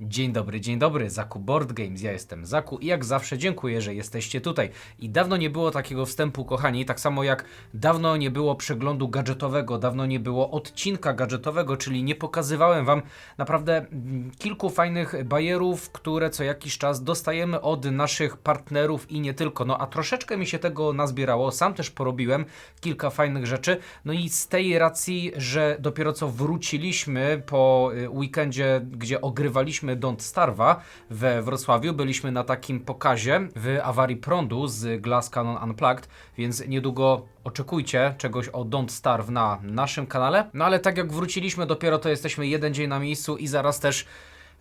Dzień dobry, dzień dobry, Zaku Board Games, ja jestem Zaku i jak zawsze dziękuję, że jesteście tutaj. I dawno nie było takiego wstępu, kochani, tak samo jak dawno nie było przeglądu gadżetowego, dawno nie było odcinka gadżetowego, czyli nie pokazywałem wam naprawdę mm, kilku fajnych bajerów, które co jakiś czas dostajemy od naszych partnerów i nie tylko. No a troszeczkę mi się tego nazbierało, sam też porobiłem kilka fajnych rzeczy, no i z tej racji, że dopiero co wróciliśmy po y, weekendzie, gdzie ogrywaliśmy Don't Starva we Wrocławiu, byliśmy na takim pokazie w awarii prądu z Glass Cannon Unplugged, więc niedługo oczekujcie czegoś o Don't Starve na naszym kanale. No ale tak jak wróciliśmy dopiero, to jesteśmy jeden dzień na miejscu i zaraz też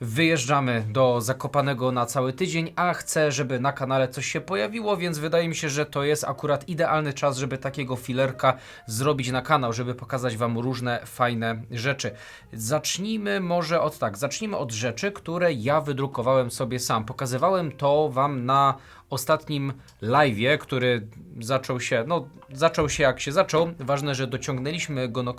Wyjeżdżamy do Zakopanego na cały tydzień, a chcę, żeby na kanale coś się pojawiło, więc wydaje mi się, że to jest akurat idealny czas, żeby takiego filerka zrobić na kanał, żeby pokazać Wam różne fajne rzeczy. Zacznijmy może od tak, zacznijmy od rzeczy, które ja wydrukowałem sobie sam. Pokazywałem to Wam na ostatnim live'ie, który zaczął się, no zaczął się jak się zaczął. Ważne, że dociągnęliśmy go, no,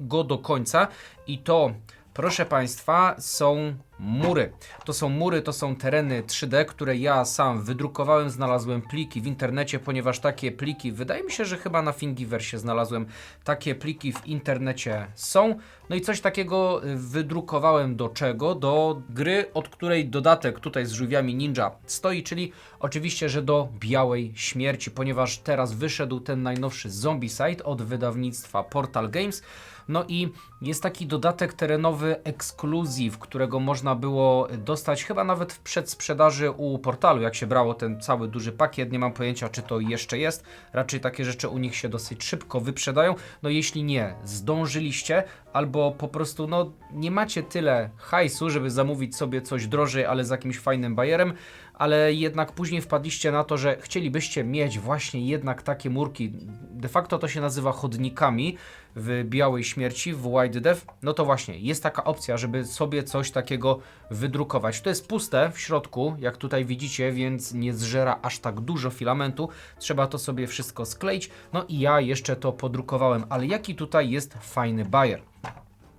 go do końca i to Proszę Państwa, są mury. To są mury, to są tereny 3D, które ja sam wydrukowałem, znalazłem pliki w internecie, ponieważ takie pliki, wydaje mi się, że chyba na Thingiversie znalazłem takie pliki w internecie są. No i coś takiego y, wydrukowałem do czego? Do gry, od której dodatek tutaj z żółwiami ninja stoi, czyli oczywiście, że do Białej Śmierci, ponieważ teraz wyszedł ten najnowszy Zombicide od wydawnictwa Portal Games. No i jest taki dodatek terenowy ekskluzyw, którego można było dostać chyba nawet w przedsprzedaży u portalu, jak się brało ten cały duży pakiet. Nie mam pojęcia, czy to jeszcze jest. Raczej takie rzeczy u nich się dosyć szybko wyprzedają. No jeśli nie, zdążyliście, albo po prostu no nie macie tyle hajsu, żeby zamówić sobie coś drożej, ale z jakimś fajnym bajerem, ale jednak później wpadliście na to, że chcielibyście mieć właśnie jednak takie murki. De facto to się nazywa chodnikami w Białej Śmierci, w White Death. No to właśnie, jest taka opcja, żeby sobie coś takiego wydrukować. To jest puste w środku, jak tutaj widzicie, więc nie zżera aż tak dużo filamentu. Trzeba to sobie wszystko skleić. No i ja jeszcze to podrukowałem, ale jaki tutaj jest fajny bajer.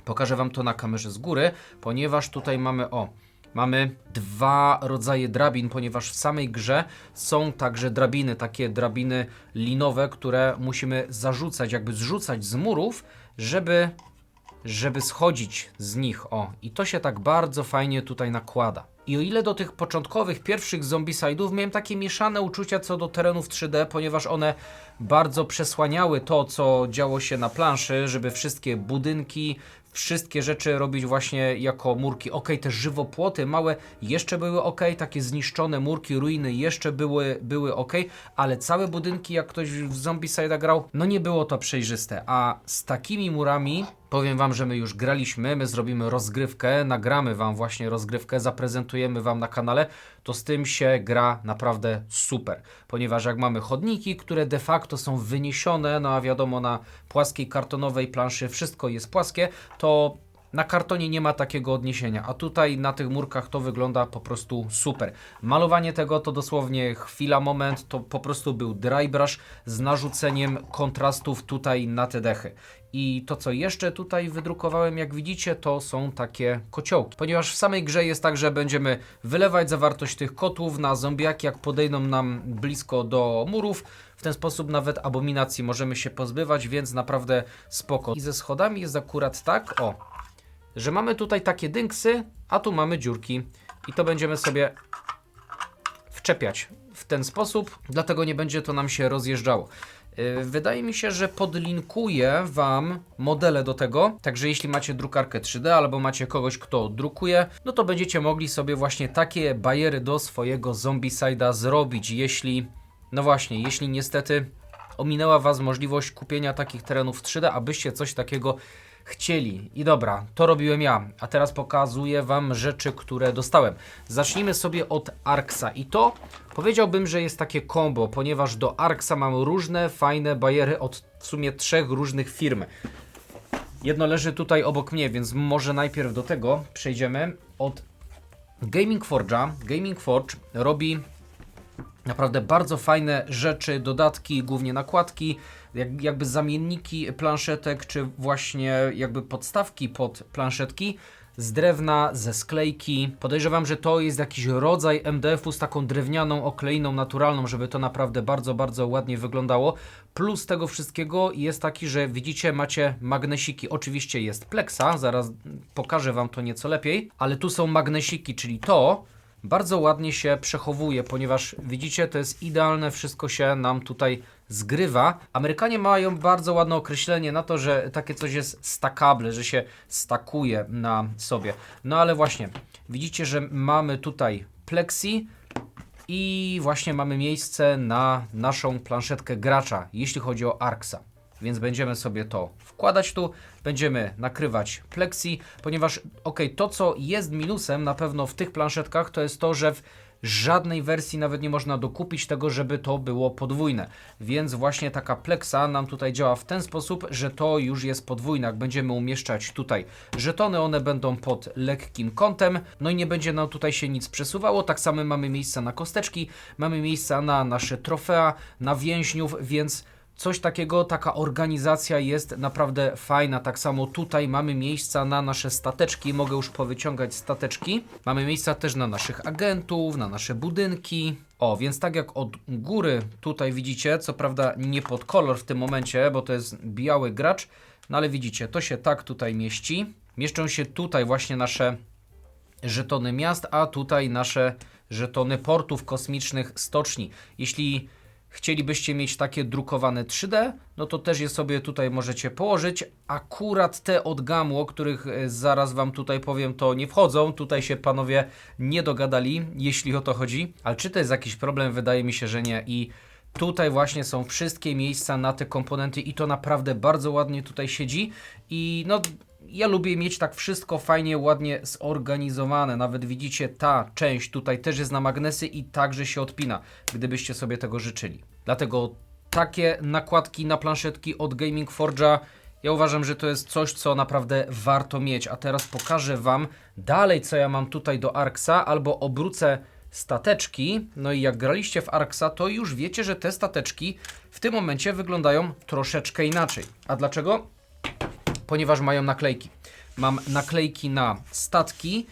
Pokażę Wam to na kamerze z góry, ponieważ tutaj mamy o. Mamy dwa rodzaje drabin, ponieważ w samej grze są także drabiny, takie drabiny linowe, które musimy zarzucać, jakby zrzucać z murów, żeby, żeby schodzić z nich. O, i to się tak bardzo fajnie tutaj nakłada. I o ile do tych początkowych, pierwszych zombicide'ów miałem takie mieszane uczucia co do terenów 3D, ponieważ one bardzo przesłaniały to, co działo się na planszy, żeby wszystkie budynki, wszystkie rzeczy robić właśnie jako murki. Ok, te żywopłoty małe jeszcze były ok, takie zniszczone murki, ruiny jeszcze były, były ok, ale całe budynki, jak ktoś w Zombicide grał, no nie było to przejrzyste. A z takimi murami Powiem Wam, że my już graliśmy, my zrobimy rozgrywkę, nagramy Wam właśnie rozgrywkę, zaprezentujemy Wam na kanale, to z tym się gra naprawdę super, ponieważ jak mamy chodniki, które de facto są wyniesione, no a wiadomo na płaskiej kartonowej planszy wszystko jest płaskie, to na kartonie nie ma takiego odniesienia, a tutaj na tych murkach to wygląda po prostu super. Malowanie tego to dosłownie chwila, moment, to po prostu był dry brush z narzuceniem kontrastów tutaj na te dechy. I to, co jeszcze tutaj wydrukowałem, jak widzicie, to są takie kociołki. Ponieważ w samej grze jest tak, że będziemy wylewać zawartość tych kotłów na zombiaki, jak podejdą nam blisko do murów. W ten sposób nawet abominacji możemy się pozbywać, więc naprawdę spoko. I ze schodami jest akurat tak, o, że mamy tutaj takie dynksy, a tu mamy dziurki. I to będziemy sobie wczepiać w ten sposób, dlatego nie będzie to nam się rozjeżdżało. Yy, Wydaje mi się, że podlinkuję Wam modele do tego, także jeśli macie drukarkę 3D albo macie kogoś, kto drukuje, no to będziecie mogli sobie właśnie takie bajery do swojego Zombicide'a zrobić, jeśli, no właśnie, jeśli niestety ominęła Was możliwość kupienia takich terenów 3D, abyście coś takiego chcieli. I dobra, to robiłem ja, a teraz pokazuję Wam rzeczy, które dostałem. Zacznijmy sobie od Arksa i to powiedziałbym, że jest takie combo, ponieważ do Arksa mam różne fajne bajery od w sumie trzech różnych firm. Jedno leży tutaj obok mnie, więc może najpierw do tego przejdziemy. Od Gaming Forge'a. Gaming Forge robi Naprawdę bardzo fajne rzeczy, dodatki, głównie nakładki, jak, jakby zamienniki planszetek, czy właśnie jakby podstawki pod planszetki z drewna, ze sklejki. Podejrzewam, że to jest jakiś rodzaj MDF-u z taką drewnianą okleiną naturalną, żeby to naprawdę bardzo, bardzo ładnie wyglądało. Plus tego wszystkiego jest taki, że widzicie, macie magnesiki. Oczywiście jest pleksa, zaraz pokażę Wam to nieco lepiej, ale tu są magnesiki, czyli to bardzo ładnie się przechowuje, ponieważ widzicie, to jest idealne, wszystko się nam tutaj zgrywa. Amerykanie mają bardzo ładne określenie na to, że takie coś jest stackable, że się stakuje na sobie. No ale właśnie, widzicie, że mamy tutaj plexi i właśnie mamy miejsce na naszą planszetkę gracza, jeśli chodzi o Arksa. Więc będziemy sobie to wkładać tu, będziemy nakrywać plexi, ponieważ ok, to co jest minusem na pewno w tych planszetkach to jest to, że w żadnej wersji nawet nie można dokupić tego, żeby to było podwójne. Więc właśnie taka pleksa nam tutaj działa w ten sposób, że to już jest podwójne. Jak będziemy umieszczać tutaj żetony, one będą pod lekkim kątem, no i nie będzie nam tutaj się nic przesuwało. Tak samo mamy miejsca na kosteczki, mamy miejsca na nasze trofea, na więźniów, więc coś takiego, taka organizacja jest naprawdę fajna. Tak samo tutaj mamy miejsca na nasze stateczki, mogę już powyciągać stateczki. Mamy miejsca też na naszych agentów, na nasze budynki. O, więc tak jak od góry tutaj widzicie, co prawda nie pod kolor w tym momencie, bo to jest biały gracz, no ale widzicie, to się tak tutaj mieści. Mieszczą się tutaj właśnie nasze żetony miast, a tutaj nasze żetony portów kosmicznych stoczni. Jeśli chcielibyście mieć takie drukowane 3D, no to też je sobie tutaj możecie położyć. Akurat te od gamu, o których e, zaraz Wam tutaj powiem, to nie wchodzą. Tutaj się panowie nie dogadali, jeśli o to chodzi. Ale czy to jest jakiś problem? Wydaje mi się, że nie. I Tutaj właśnie są wszystkie miejsca na te komponenty i to naprawdę bardzo ładnie tutaj siedzi. I no, ja lubię mieć tak wszystko fajnie, ładnie zorganizowane. Nawet widzicie, ta część tutaj też jest na magnesy i także się odpina, gdybyście sobie tego życzyli. Dlatego takie nakładki na planszetki od Gaming Forge'a ja uważam, że to jest coś, co naprawdę warto mieć. A teraz pokażę Wam dalej, co ja mam tutaj do Arksa, albo obrócę stateczki. No i jak graliście w Arksa, to już wiecie, że te stateczki w tym momencie wyglądają troszeczkę inaczej. A dlaczego? Ponieważ mają naklejki. Mam naklejki na statki,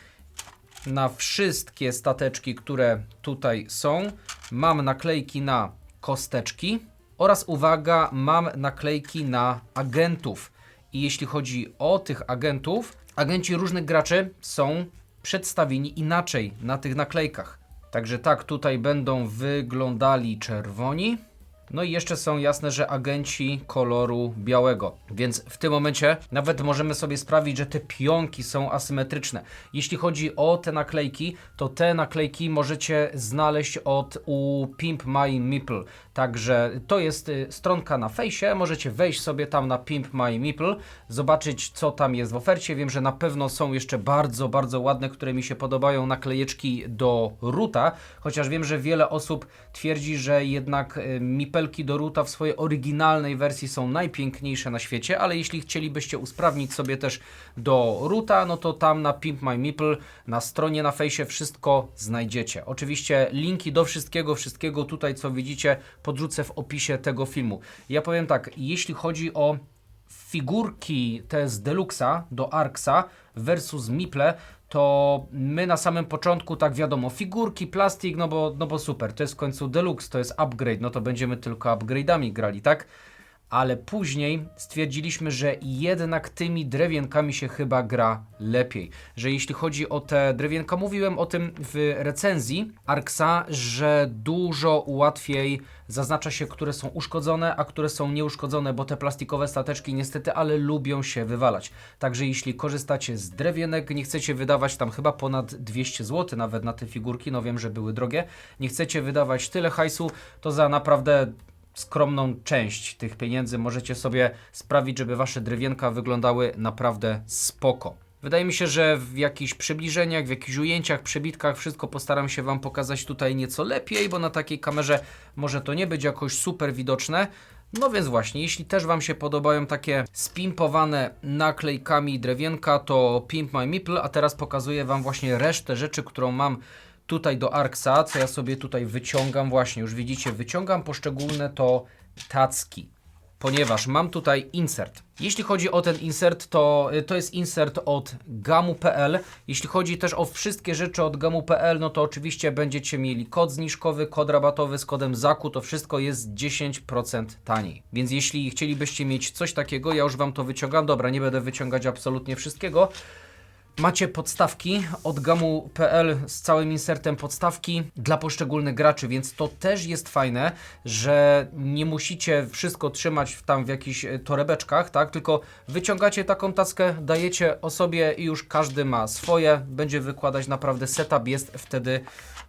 na wszystkie stateczki, które tutaj są. Mam naklejki na kosteczki oraz uwaga, mam naklejki na agentów. I jeśli chodzi o tych agentów, agenci różnych graczy są przedstawieni inaczej na tych naklejkach. Także tak, tutaj będą wyglądali czerwoni. No i jeszcze są jasne, że agenci koloru białego. Więc w tym momencie nawet możemy sobie sprawić, że te pionki są asymetryczne. Jeśli chodzi o te naklejki, to te naklejki możecie znaleźć od u Pimp My Meeple. Także to jest y, stronka na fejsie, możecie wejść sobie tam na Pimp My Meeple, zobaczyć co tam jest w ofercie. Wiem, że na pewno są jeszcze bardzo, bardzo ładne, które mi się podobają naklejeczki do ruta, chociaż wiem, że wiele osób twierdzi, że jednak y, do ruta w swojej oryginalnej wersji są najpiękniejsze na świecie, ale jeśli chcielibyście usprawnić sobie też do ruta, no to tam na Pimp My Meeple, na stronie na fejsie wszystko znajdziecie. Oczywiście linki do wszystkiego, wszystkiego tutaj co widzicie podrzucę w opisie tego filmu. Ja powiem tak, jeśli chodzi o figurki te z Deluxa do Arksa versus Miple, to my na samym początku, tak wiadomo, figurki, plastik, no bo, no bo super, to jest w końcu Deluxe, to jest upgrade, no to będziemy tylko upgrade'ami grali, tak? Ale później stwierdziliśmy, że jednak tymi drewienkami się chyba gra lepiej. Że jeśli chodzi o te drewienka, mówiłem o tym w recenzji Arksa, że dużo łatwiej zaznacza się, które są uszkodzone, a które są nieuszkodzone, bo te plastikowe stateczki niestety, ale lubią się wywalać. Także jeśli korzystacie z drewienek, nie chcecie wydawać tam chyba ponad 200 zł nawet na te figurki, no wiem, że były drogie, nie chcecie wydawać tyle hajsu, to za naprawdę skromną część tych pieniędzy możecie sobie sprawić, żeby wasze drewienka wyglądały naprawdę spoko. Wydaje mi się, że w jakichś przybliżeniach, w jakichś ujęciach, przebitkach wszystko postaram się Wam pokazać tutaj nieco lepiej, bo na takiej kamerze może to nie być jakoś super widoczne. No więc właśnie, jeśli też Wam się podobają takie spimpowane naklejkami drewienka, to Pimp My Meeple, a teraz pokazuję Wam właśnie resztę rzeczy, którą mam tutaj do Arksa, co ja sobie tutaj wyciągam, właśnie już widzicie, wyciągam poszczególne to tacki. ponieważ mam tutaj insert. Jeśli chodzi o ten insert, to y, to jest insert od gamu.pl. Jeśli chodzi też o wszystkie rzeczy od gamu.pl, no to oczywiście będziecie mieli kod zniżkowy, kod rabatowy z kodem ZAKU, to wszystko jest 10% taniej. Więc jeśli chcielibyście mieć coś takiego, ja już Wam to wyciągam. Dobra, nie będę wyciągać absolutnie wszystkiego. Macie podstawki od gamu.pl z całym insertem podstawki dla poszczególnych graczy, więc to też jest fajne, że nie musicie wszystko trzymać tam w jakichś e, torebeczkach, tak? Tylko wyciągacie taką taskę, dajecie osobie i już każdy ma swoje, będzie wykładać naprawdę setup jest wtedy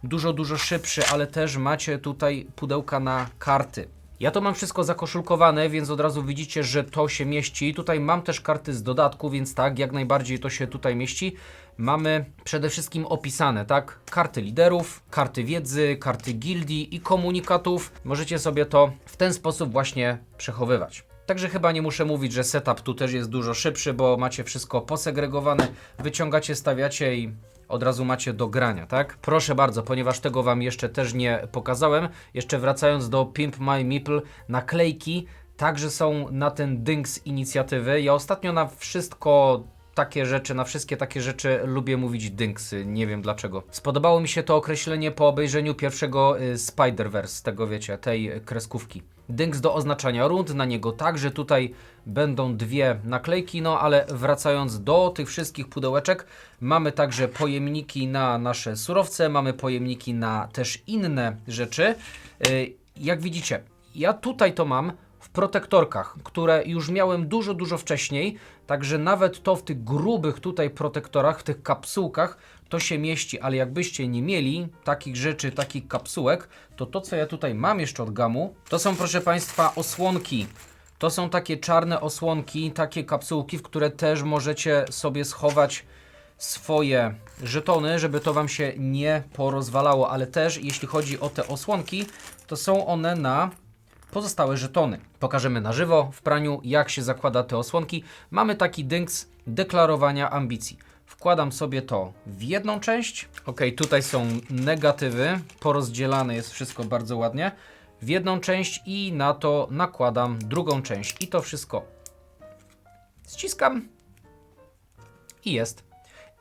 dużo, dużo szybszy, ale też macie tutaj pudełka na karty. Ja to mam wszystko zakoszulkowane, więc od razu widzicie, że to się mieści. Tutaj mam też karty z dodatku, więc tak, jak najbardziej to się tutaj mieści. Mamy przede wszystkim opisane, tak? Karty liderów, karty wiedzy, karty gildii i komunikatów. Możecie sobie to w ten sposób właśnie przechowywać. Także chyba nie muszę mówić, że setup tu też jest dużo szybszy, bo macie wszystko posegregowane, wyciągacie, stawiacie i od razu macie do grania, tak? Proszę bardzo, ponieważ tego Wam jeszcze też nie pokazałem. Jeszcze wracając do Pimp My Meeple, naklejki także są na ten ding z inicjatywy. Ja ostatnio na wszystko takie rzeczy, na wszystkie takie rzeczy lubię mówić dynksy, nie wiem dlaczego. Spodobało mi się to określenie po obejrzeniu pierwszego y, Spider-Verse, tego wiecie, tej kreskówki. Dynks do oznaczania rund, na niego także tutaj będą dwie naklejki, no ale wracając do tych wszystkich pudełeczek, mamy także pojemniki na nasze surowce, mamy pojemniki na też inne rzeczy. Y, Jak widzicie, ja tutaj to mam w protektorkach, które już miałem dużo, dużo wcześniej, także nawet to w tych grubych tutaj protektorach, w tych kapsułkach, to się mieści, ale jakbyście nie mieli takich rzeczy, takich kapsułek, to to, co ja tutaj mam jeszcze od gamu, to są, proszę Państwa, osłonki. To są takie czarne osłonki, takie kapsułki, w które też możecie sobie schować swoje żetony, żeby to Wam się nie porozwalało, ale też jeśli chodzi o te osłonki, to są one na pozostałe żetony. Pokażemy na żywo w praniu, jak się zakłada te osłonki. Mamy taki dynks deklarowania ambicji. Wkładam sobie to w jedną część. Ok, tutaj są negatywy, porozdzielane jest wszystko bardzo ładnie. W jedną część i na to nakładam drugą część. I to wszystko ściskam i jest.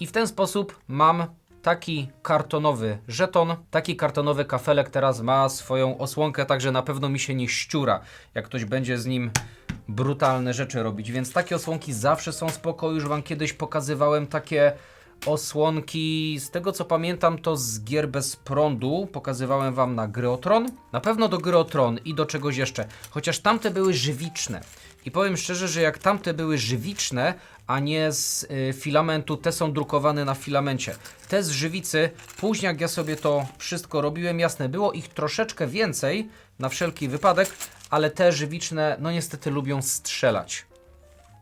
I w ten sposób mam taki kartonowy żeton, taki kartonowy kafelek teraz ma swoją osłonkę, także na pewno mi się nie ściura, jak ktoś będzie z nim brutalne rzeczy robić. Więc takie osłonki zawsze są spoko. Już Wam kiedyś pokazywałem takie osłonki, z tego co pamiętam to z gier bez prądu, pokazywałem Wam na gry o Tron. Na pewno do gry o Tron i do czegoś jeszcze, chociaż tamte były żywiczne. I powiem szczerze, że jak tamte były żywiczne, a nie z y, filamentu, te są drukowane na filamencie. Te z żywicy, później jak ja sobie to wszystko robiłem, jasne, było ich troszeczkę więcej, na wszelki wypadek, ale te żywiczne, no niestety lubią strzelać.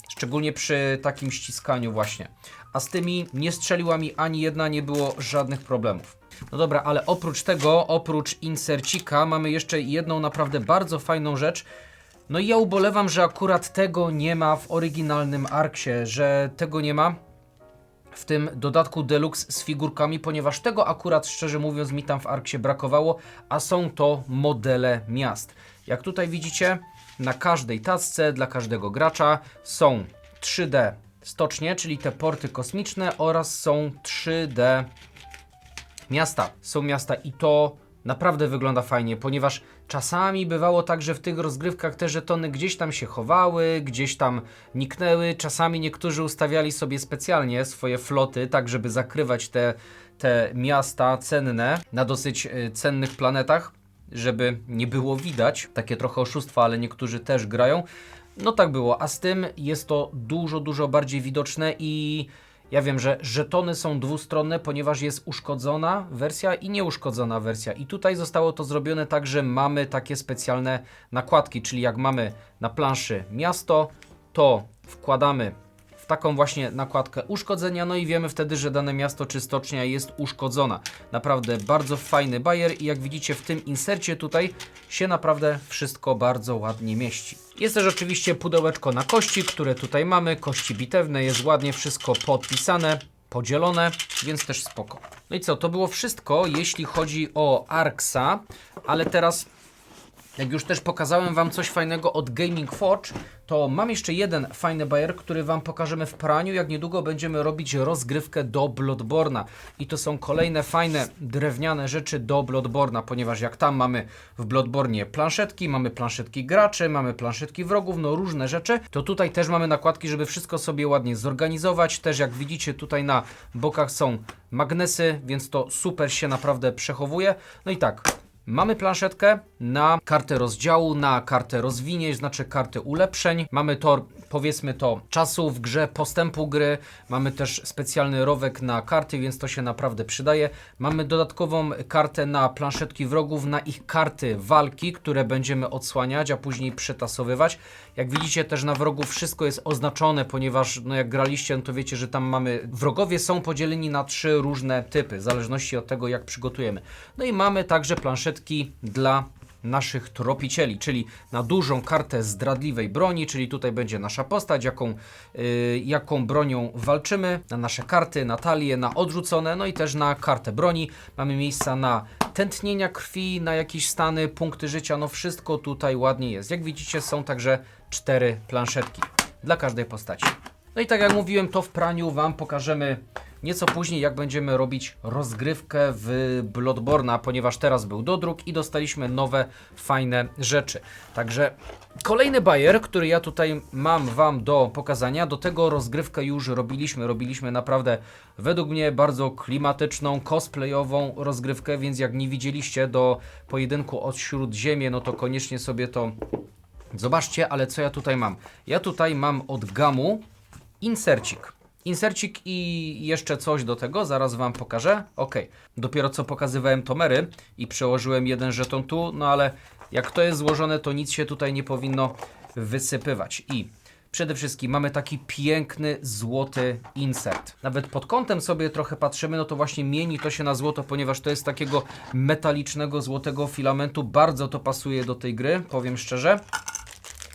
Szczególnie przy takim ściskaniu właśnie. A z tymi nie strzeliła mi ani jedna, nie było żadnych problemów. No dobra, ale oprócz tego, oprócz insercika, mamy jeszcze jedną naprawdę bardzo fajną rzecz. No i ja ubolewam, że akurat tego nie ma w oryginalnym Arksie, że tego nie ma w tym dodatku Deluxe z figurkami, ponieważ tego akurat szczerze mówiąc mi tam w Arksie brakowało, a są to modele miast. Jak tutaj widzicie, na każdej tasce dla każdego gracza są 3D stocznie, czyli te porty kosmiczne oraz są 3D miasta. Są miasta i to naprawdę wygląda fajnie, ponieważ czasami bywało tak, że w tych rozgrywkach te żetony gdzieś tam się chowały, gdzieś tam niknęły. Czasami niektórzy ustawiali sobie specjalnie swoje floty, tak żeby zakrywać te, te miasta cenne na dosyć y, cennych planetach, żeby nie było widać. Takie trochę oszustwa, ale niektórzy też grają. No tak było, a z tym jest to dużo, dużo bardziej widoczne i ja wiem, że żetony są dwustronne, ponieważ jest uszkodzona wersja i nieuszkodzona wersja. I tutaj zostało to zrobione tak, że mamy takie specjalne nakładki, czyli jak mamy na planszy miasto, to wkładamy taką właśnie nakładkę uszkodzenia, no i wiemy wtedy, że dane miasto czy stocznia jest uszkodzona. Naprawdę bardzo fajny bajer i jak widzicie w tym insercie tutaj się naprawdę wszystko bardzo ładnie mieści. Jest też oczywiście pudełeczko na kości, które tutaj mamy, kości bitewne, jest ładnie wszystko podpisane, podzielone, więc też spoko. No i co, to było wszystko, jeśli chodzi o Arksa, ale teraz jak już też pokazałem Wam coś fajnego od Gaming Forge, to mam jeszcze jeden fajny bajer, który Wam pokażemy w praniu, jak niedługo będziemy robić rozgrywkę do Bloodborna. I to są kolejne fajne drewniane rzeczy do Bloodborna, ponieważ jak tam mamy w Bloodbornie planszetki, mamy planszetki graczy, mamy planszetki wrogów, no różne rzeczy, to tutaj też mamy nakładki, żeby wszystko sobie ładnie zorganizować. Też jak widzicie tutaj na bokach są magnesy, więc to super się naprawdę przechowuje. No i tak, Mamy planszetkę na kartę rozdziału, na kartę rozwinięć, znaczy kartę ulepszeń. Mamy tor, powiedzmy to, czasu w grze, postępu gry. Mamy też specjalny rowek na karty, więc to się naprawdę przydaje. Mamy dodatkową kartę na planszetki wrogów, na ich karty walki, które będziemy odsłaniać, a później przetasowywać. Jak widzicie też na wrogów wszystko jest oznaczone, ponieważ no jak graliście, no to wiecie, że tam mamy... Wrogowie są podzieleni na trzy różne typy, w zależności od tego jak przygotujemy. No i mamy także planszetki dla naszych tropicieli, czyli na dużą kartę zdradliwej broni, czyli tutaj będzie nasza postać, jaką, yy, jaką bronią walczymy, na nasze karty, na talie, na odrzucone, no i też na kartę broni. Mamy miejsca na tętnienia krwi, na jakieś stany, punkty życia, no wszystko tutaj ładnie jest. Jak widzicie są także cztery planszetki dla każdej postaci. No i tak jak mówiłem, to w praniu Wam pokażemy nieco później, jak będziemy robić rozgrywkę w Bloodborna, ponieważ teraz był dodruk i dostaliśmy nowe, fajne rzeczy. Także kolejny bajer, który ja tutaj mam Wam do pokazania, do tego rozgrywkę już robiliśmy. Robiliśmy naprawdę, według mnie, bardzo klimatyczną, cosplayową rozgrywkę, więc jak nie widzieliście do pojedynku od Śródziemie, no to koniecznie sobie to Zobaczcie, ale co ja tutaj mam? Ja tutaj mam od gamu insercik. Insercik i jeszcze coś do tego, zaraz Wam pokażę. Ok, dopiero co pokazywałem tomery i przełożyłem jeden żeton tu, no ale jak to jest złożone, to nic się tutaj nie powinno wysypywać. I przede wszystkim mamy taki piękny złoty insert. Nawet pod kątem sobie trochę patrzymy, no to właśnie mieni to się na złoto, ponieważ to jest takiego metalicznego złotego filamentu. Bardzo to pasuje do tej gry, powiem szczerze.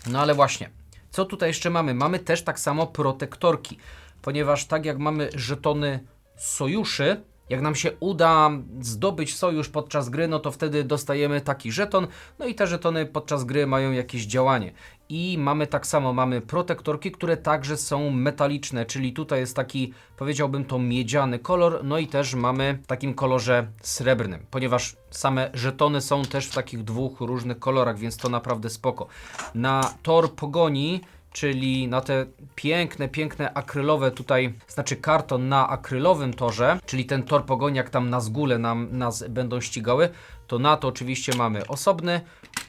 No ale właśnie, co tutaj jeszcze mamy? Mamy też tak samo protektorki, ponieważ tak jak mamy żetony sojuszy, jak nam się uda zdobyć sojusz podczas gry, no to wtedy dostajemy taki żeton, no i te żetony podczas gry mają jakieś działanie. I mamy tak samo, mamy protektorki, które także są metaliczne, czyli tutaj jest taki, powiedziałbym to miedziany kolor, no i też mamy w takim kolorze srebrnym, ponieważ same żetony są też w takich dwóch różnych kolorach, więc to naprawdę spoko. Na tor pogoni czyli na te piękne, piękne akrylowe tutaj, znaczy karton na akrylowym torze, czyli ten tor pogoni, jak tam na zgóle nam, nas będą ścigały, to na to oczywiście mamy osobny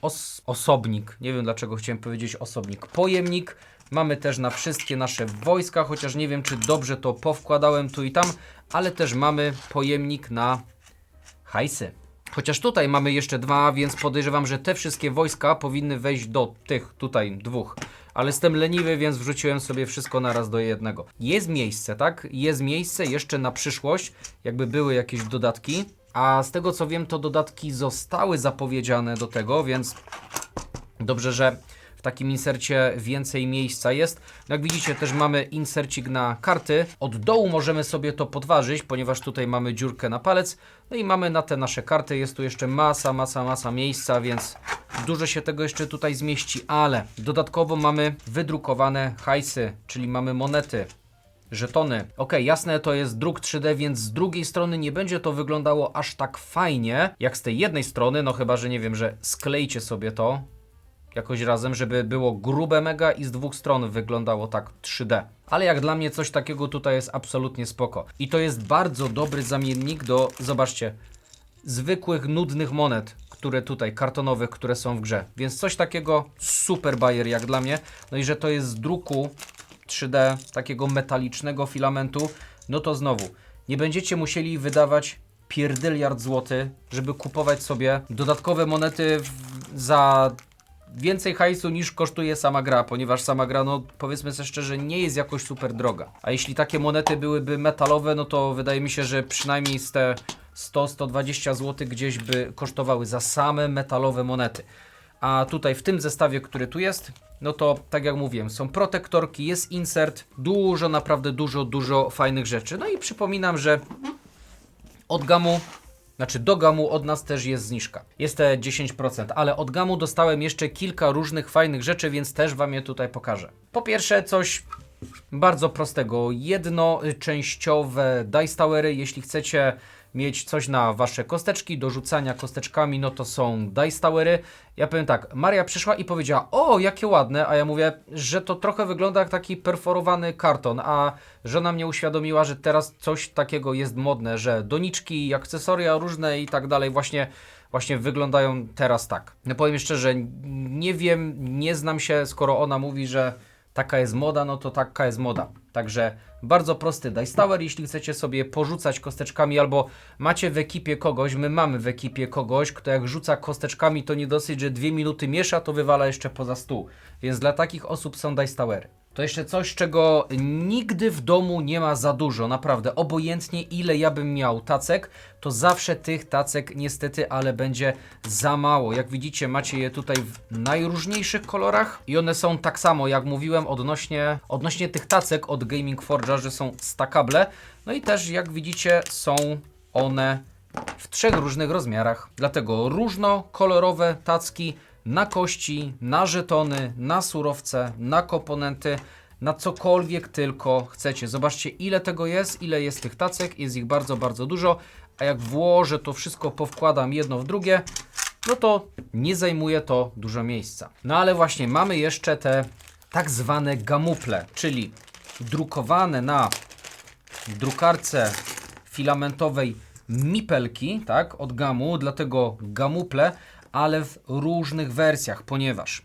os osobnik, nie wiem dlaczego chciałem powiedzieć osobnik, pojemnik, mamy też na wszystkie nasze wojska, chociaż nie wiem czy dobrze to powkładałem tu i tam, ale też mamy pojemnik na hajsy. Chociaż tutaj mamy jeszcze dwa, więc podejrzewam, że te wszystkie wojska powinny wejść do tych tutaj dwóch. Ale jestem leniwy, więc wrzuciłem sobie wszystko naraz do jednego. Jest miejsce, tak? Jest miejsce jeszcze na przyszłość, jakby były jakieś dodatki. A z tego co wiem, to dodatki zostały zapowiedziane do tego, więc dobrze, że w takim insercie więcej miejsca jest. Jak widzicie, też mamy insercik na karty. Od dołu możemy sobie to podważyć, ponieważ tutaj mamy dziurkę na palec. No i mamy na te nasze karty. Jest tu jeszcze masa, masa, masa miejsca, więc dużo się tego jeszcze tutaj zmieści. Ale dodatkowo mamy wydrukowane hajsy, czyli mamy monety. Żetony. Ok, jasne, to jest druk 3D, więc z drugiej strony nie będzie to wyglądało aż tak fajnie, jak z tej jednej strony, no chyba, że nie wiem, że sklejcie sobie to jakoś razem, żeby było grube mega i z dwóch stron wyglądało tak 3D. Ale jak dla mnie coś takiego tutaj jest absolutnie spoko. I to jest bardzo dobry zamiennik do, zobaczcie, zwykłych, nudnych monet, które tutaj, kartonowych, które są w grze. Więc coś takiego super bajer jak dla mnie. No i że to jest z druku 3D, takiego metalicznego filamentu, no to znowu, nie będziecie musieli wydawać pierdyliard złoty, żeby kupować sobie dodatkowe monety za więcej hajsu niż kosztuje sama gra, ponieważ sama gra, no powiedzmy sobie szczerze, nie jest jakoś super droga. A jeśli takie monety byłyby metalowe, no to wydaje mi się, że przynajmniej z te 100-120 zł gdzieś by kosztowały za same metalowe monety. A tutaj w tym zestawie, który tu jest, no to tak jak mówiłem, są protektorki, jest insert, dużo, naprawdę dużo, dużo fajnych rzeczy. No i przypominam, że od gamu Znaczy do gamu od nas też jest zniżka. Jest te 10%, ale od gamu dostałem jeszcze kilka różnych fajnych rzeczy, więc też Wam je tutaj pokażę. Po pierwsze coś bardzo prostego. Jednoczęściowe Dice Towery. Jeśli chcecie mieć coś na wasze kosteczki, do rzucania kosteczkami, no to są Dice Towery. Ja powiem tak, Maria przyszła i powiedziała, o jakie ładne, a ja mówię, że to trochę wygląda jak taki perforowany karton, a żona mnie uświadomiła, że teraz coś takiego jest modne, że doniczki, akcesoria różne i tak dalej właśnie właśnie wyglądają teraz tak. No powiem szczerze, nie wiem, nie znam się, skoro ona mówi, że taka jest moda, no to taka jest moda. Także bardzo prosty Dice Tower, jeśli chcecie sobie porzucać kosteczkami albo macie w ekipie kogoś, my mamy w ekipie kogoś, kto jak rzuca kosteczkami, to nie dosyć, że dwie minuty miesza, to wywala jeszcze poza stół. Więc dla takich osób są Dice Towery. To jeszcze coś, czego nigdy w domu nie ma za dużo, naprawdę. Obojętnie ile ja bym miał tacek, to zawsze tych tacek niestety, ale będzie za mało. Jak widzicie, macie je tutaj w najróżniejszych kolorach i one są tak samo, jak mówiłem odnośnie, odnośnie tych tacek od Gaming Forge'a, że są stackable. No i też, jak widzicie, są one w trzech różnych rozmiarach. Dlatego różnokolorowe tacki na kości, na żetony, na surowce, na komponenty, na cokolwiek tylko chcecie. Zobaczcie, ile tego jest, ile jest tych tacek. Jest ich bardzo, bardzo dużo. A jak włożę to wszystko, powkładam jedno w drugie, no to nie zajmuje to dużo miejsca. No ale właśnie mamy jeszcze te tak zwane gamuple, czyli drukowane na drukarce filamentowej mipelki, tak, od gamu, dlatego gamuple, ale w różnych wersjach, ponieważ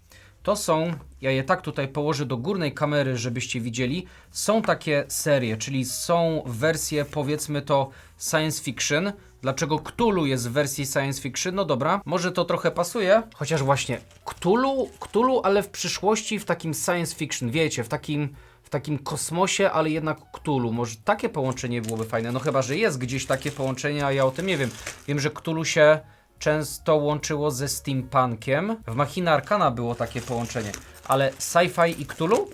to są, ja je tak tutaj położę do górnej kamery, żebyście widzieli, są takie serie, czyli są wersje powiedzmy to science fiction. Dlaczego Cthulhu jest w wersji science fiction? No dobra, może to trochę pasuje, chociaż właśnie Cthulhu, Cthulhu, ale w przyszłości w takim science fiction, wiecie, w takim w takim kosmosie, ale jednak Cthulhu. Może takie połączenie byłoby fajne. No chyba, że jest gdzieś takie połączenie, a ja o tym nie wiem. Wiem, że Cthulhu się często łączyło ze steampunkiem. W Machina Arcana było takie połączenie. Ale sci-fi i Cthulhu?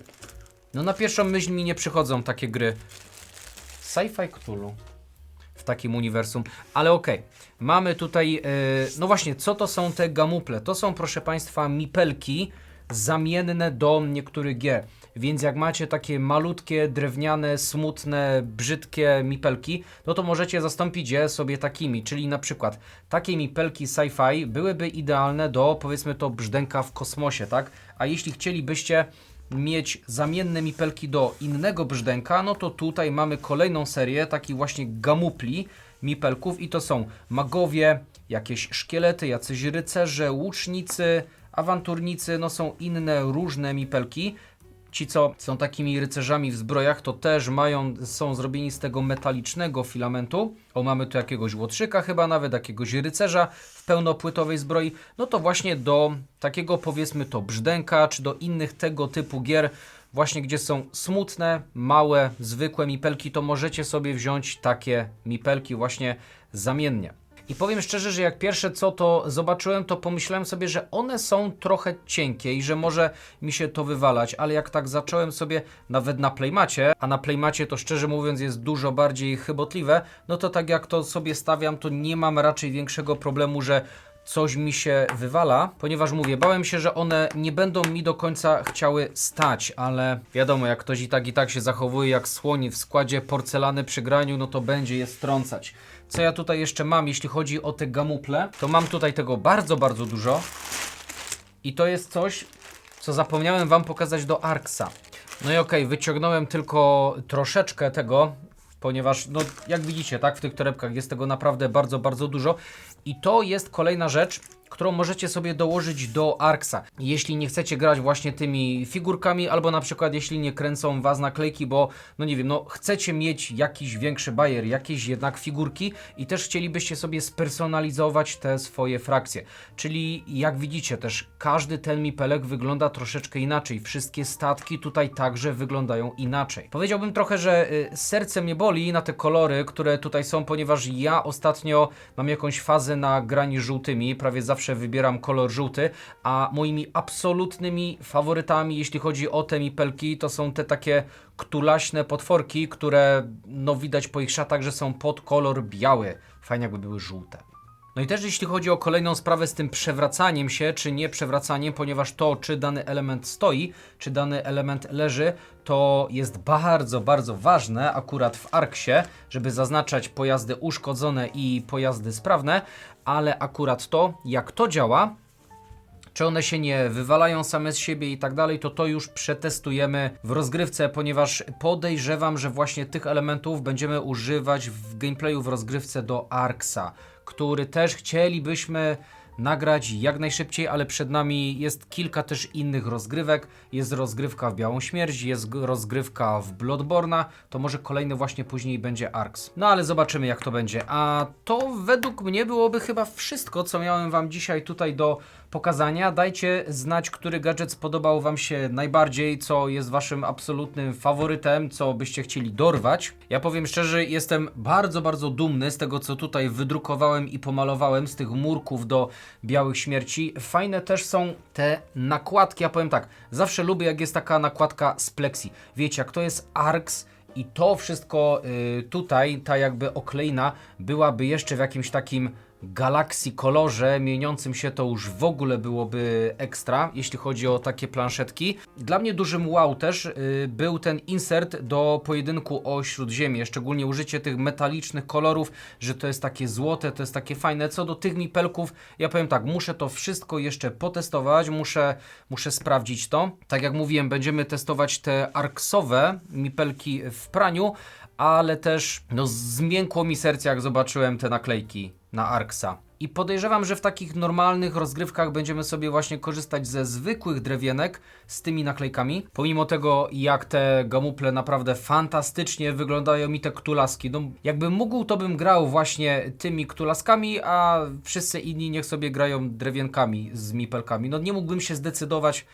No na pierwszą myśl mi nie przychodzą takie gry. Sci-fi Cthulhu w takim uniwersum. Ale okej, mamy tutaj, yy, no właśnie, co to są te gamuple? To są, proszę Państwa, mipelki zamienne do niektórych gier. Więc jak macie takie malutkie, drewniane, smutne, brzydkie mipelki, no to możecie zastąpić je sobie takimi, czyli na przykład takie mipelki sci-fi byłyby idealne do powiedzmy to brzdęka w kosmosie, tak? A jeśli chcielibyście mieć zamienne mipelki do innego brzdęka, no to tutaj mamy kolejną serię takich właśnie gamupli mipelków i to są magowie, jakieś szkielety, jacyś rycerze, łucznicy, awanturnicy, no są inne różne mipelki. Ci, co są takimi rycerzami w zbrojach, to też mają, są zrobieni z tego metalicznego filamentu. O, mamy tu jakiegoś łotrzyka chyba nawet, jakiegoś rycerza w pełnopłytowej zbroi. No to właśnie do takiego powiedzmy to brzdęka, czy do innych tego typu gier, właśnie gdzie są smutne, małe, zwykłe mipelki, to możecie sobie wziąć takie mipelki właśnie zamiennie. I powiem szczerze, że jak pierwsze co to zobaczyłem, to pomyślałem sobie, że one są trochę cienkie i że może mi się to wywalać, ale jak tak zacząłem sobie nawet na playmacie, a na playmacie to szczerze mówiąc jest dużo bardziej chybotliwe, no to tak jak to sobie stawiam, to nie mam raczej większego problemu, że coś mi się wywala, ponieważ mówię, bałem się, że one nie będą mi do końca chciały stać, ale wiadomo, jak ktoś i tak i tak się zachowuje jak słoń w składzie porcelany przy graniu, no to będzie je strącać. Co ja tutaj jeszcze mam, jeśli chodzi o te gamuple, to mam tutaj tego bardzo, bardzo dużo i to jest coś, co zapomniałem Wam pokazać do Arksa. No i okej, wyciągnąłem tylko troszeczkę tego, ponieważ, no jak widzicie, tak, w tych torebkach jest tego naprawdę bardzo, bardzo dużo. I to jest kolejna rzecz, którą możecie sobie dołożyć do Arksa. Jeśli nie chcecie grać właśnie tymi figurkami, albo na przykład jeśli nie kręcą Was naklejki, bo no nie wiem, no chcecie mieć jakiś większy bajer, jakieś jednak figurki i też chcielibyście sobie spersonalizować te swoje frakcje. Czyli jak widzicie też każdy ten mipelek wygląda troszeczkę inaczej. Wszystkie statki tutaj także wyglądają inaczej. Powiedziałbym trochę, że y, serce mnie boli na te kolory, które tutaj są, ponieważ ja ostatnio mam jakąś fazę na grani żółtymi, prawie zawsze wybieram kolor żółty, a moimi absolutnymi faworytami, jeśli chodzi o te mipelki, to są te takie ktulaśne potworki, które no widać po ich szatach, że są pod kolor biały. Fajnie jakby były żółte. No i też jeśli chodzi o kolejną sprawę z tym przewracaniem się, czy nie przewracaniem, ponieważ to, czy dany element stoi, czy dany element leży, to jest bardzo, bardzo ważne akurat w Arksie, żeby zaznaczać pojazdy uszkodzone i pojazdy sprawne, ale akurat to, jak to działa, czy one się nie wywalają same z siebie i tak dalej, to to już przetestujemy w rozgrywce, ponieważ podejrzewam, że właśnie tych elementów będziemy używać w gameplayu w rozgrywce do Arksa, który też chcielibyśmy nagrać jak najszybciej, ale przed nami jest kilka też innych rozgrywek. Jest rozgrywka w Białą Śmierć, jest rozgrywka w Bloodborna, to może kolejny właśnie później będzie Arks. No ale zobaczymy jak to będzie. A to według mnie byłoby chyba wszystko, co miałem Wam dzisiaj tutaj do pokazania. Dajcie znać, który gadżet spodobał Wam się najbardziej, co jest Waszym absolutnym faworytem, co byście chcieli dorwać. Ja powiem szczerze, jestem bardzo, bardzo dumny z tego, co tutaj wydrukowałem i pomalowałem, z tych murków do Białych Śmierci. Fajne też są te nakładki. Ja powiem tak, zawsze lubię, jak jest taka nakładka z plexi. Wiecie, jak to jest Arx, i to wszystko y, tutaj, ta jakby okleina, byłaby jeszcze w jakimś takim Galaxy kolorze mieniącym się, to już w ogóle byłoby ekstra, jeśli chodzi o takie planszetki. Dla mnie dużym wow też y, był ten insert do pojedynku o Śródziemie, szczególnie użycie tych metalicznych kolorów, że to jest takie złote, to jest takie fajne. Co do tych mipelków, ja powiem tak, muszę to wszystko jeszcze potestować, muszę, muszę sprawdzić to. Tak jak mówiłem, będziemy testować te arksowe mipelki w praniu, ale też no, zmiękło mi serce, jak zobaczyłem te naklejki na Arksa. I podejrzewam, że w takich normalnych rozgrywkach będziemy sobie właśnie korzystać ze zwykłych drewienek z tymi naklejkami. Pomimo tego, jak te gamuple naprawdę fantastycznie wyglądają mi te ktulaski. No, jakbym mógł, to bym grał właśnie tymi ktulaskami, a wszyscy inni niech sobie grają drewienkami z mipelkami. No nie mógłbym się zdecydować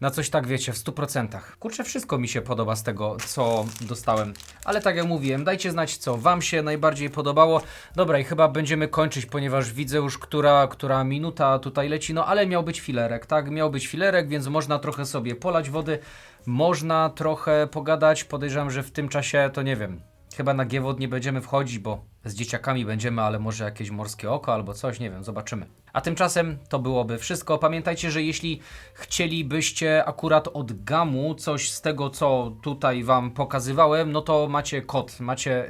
na coś tak, wiecie, w 100%. Kurczę, wszystko mi się podoba z tego, co dostałem. Ale tak jak mówiłem, dajcie znać, co Wam się najbardziej podobało. Dobra, i chyba będziemy kończyć, ponieważ widzę już, która, która minuta tutaj leci. No, ale miał być filerek, tak? Miał być filerek, więc można trochę sobie polać wody. Można trochę pogadać. Podejrzewam, że w tym czasie, to nie wiem, chyba na Giewod nie będziemy wchodzić, bo z dzieciakami będziemy, ale może jakieś morskie oko albo coś, nie wiem, zobaczymy. A tymczasem to byłoby wszystko. Pamiętajcie, że jeśli chcielibyście akurat od gamu coś z tego, co tutaj Wam pokazywałem, no to macie kod, macie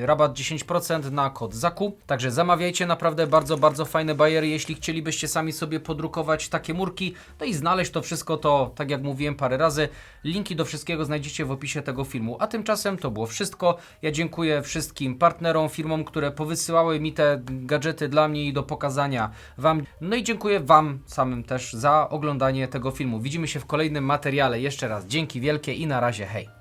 yy, rabat 10% na kod zakup. Także zamawiajcie naprawdę bardzo, bardzo fajne bajery. Jeśli chcielibyście sami sobie podrukować takie murki, no i znaleźć to wszystko, to tak jak mówiłem parę razy, linki do wszystkiego znajdziecie w opisie tego filmu. A tymczasem to było wszystko. Ja dziękuję wszystkim partnerom, firmom, które powysyłały mi te gadżety dla mnie i do pokazania Wam. No i dziękuję Wam samym też za oglądanie tego filmu. Widzimy się w kolejnym materiale. Jeszcze raz dzięki wielkie i na razie hej.